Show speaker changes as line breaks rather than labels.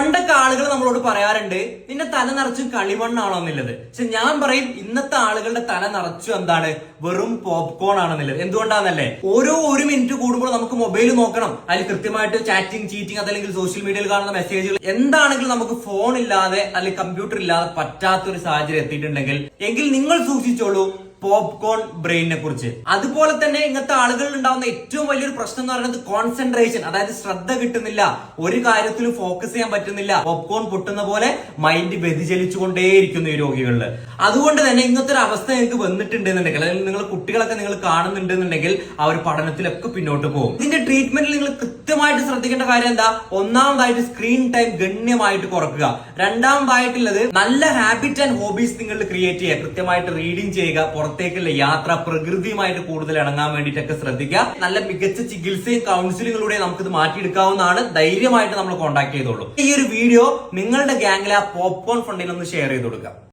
പണ്ടൊക്കെ ആളുകൾ നമ്മളോട് പറയാറുണ്ട് നിന്റെ തല നിറച്ചും കളിമണ്ണാണോ എന്നുള്ളത്. പക്ഷെ ഞാൻ പറയും ഇന്നത്തെ ആളുകളുടെ തല നിറച്ചു എന്താണ്? വെറും പോപ്കോൺ ആണെന്നുള്ളത് എന്തുകൊണ്ടാണെന്നല്ലേ ഓരോ ഒരു മിനിറ്റ് കൂടുമ്പോൾ നമുക്ക് മൊബൈൽ നോക്കണം. അതിൽ കൃത്യമായിട്ട് ചാറ്റിംഗ് ചീറ്റിംഗ് അതല്ലെങ്കിൽ സോഷ്യൽ മീഡിയയിൽ കാണുന്ന മെസ്സേജുകൾ. എന്താണെങ്കിലും നമുക്ക് ഫോൺ ഇല്ലാതെ അല്ലെങ്കിൽ കമ്പ്യൂട്ടർ ഇല്ലാതെ പറ്റാത്ത ഒരു സാഹചര്യം എത്തിയിട്ടുണ്ടെങ്കിൽ എങ്കിൽ നിങ്ങൾ സൂക്ഷിച്ചോളൂ പോപ്കോൺ ബ്രെയിനിനെ കുറിച്ച്. അതുപോലെ തന്നെ ഇങ്ങനത്തെ ആളുകളിൽ ഉണ്ടാവുന്ന ഏറ്റവും വലിയൊരു പ്രശ്നം എന്ന് പറയുന്നത് കോൺസെൻട്രേഷൻ അതായത് ശ്രദ്ധ കിട്ടുന്നില്ല ഒരു കാര്യത്തിലും ഫോക്കസ് ചെയ്യാൻ പറ്റുന്നില്ല. പോപ്കോൺ പൊട്ടുന്ന പോലെ മൈൻഡ് വ്യതിചലിച്ചുകൊണ്ടേയിരിക്കുന്നു ഈ രോഗികളിൽ അതുകൊണ്ട് തന്നെ ഇങ്ങനത്തെ ഒരു അവസ്ഥ നിങ്ങൾക്ക് വന്നിട്ടുണ്ടെന്നുണ്ടെങ്കിൽ അല്ലെങ്കിൽ നിങ്ങൾ കുട്ടികളൊക്കെ നിങ്ങൾ കാണുന്നുണ്ടെന്നുണ്ടെങ്കിൽ അവർ പഠനത്തിലൊക്കെ പിന്നോട്ട് പോകും. ഇതിന്റെ ട്രീറ്റ്മെന്റിൽ നിങ്ങൾ കൃത്യമായിട്ട് ശ്രദ്ധിക്കേണ്ട കാര്യം എന്താ? ഒന്നാമതായിട്ട് സ്ക്രീൻ ടൈം ഗണ്യമായിട്ട് കുറക്കുക. രണ്ടാമതായിട്ടുള്ളത് നല്ല ഹാബിറ്റ് ആൻഡ് ഹോബീസ് നിങ്ങൾ ക്രിയേറ്റ് ചെയ്യുക. കൃത്യമായിട്ട് റീഡിങ് ചെയ്യുക പുറത്തേക്കുള്ള യാത്ര പ്രകൃതിയുമായിട്ട് കൂടുതൽ ഇണങ്ങാൻ വേണ്ടിയിട്ടൊക്കെ ശ്രദ്ധിക്കുക. നല്ല മികച്ച ചികിത്സയും കൗൺസിലിങ്ങിലൂടെ നമുക്കിത് മാറ്റിയെടുക്കാവുന്നതാണ്. ധൈര്യമായിട്ട് നമ്മൾ കോൺടാക്ട് ചെയ്തോളൂ. ഈ ഒരു വീഡിയോ നിങ്ങളുടെ ഗ്യാങ്ങിലെ പോപ്കോൺ ഫണ്ടിൽ ഒന്ന് ഷെയർ ചെയ്ത് കൊടുക്കുക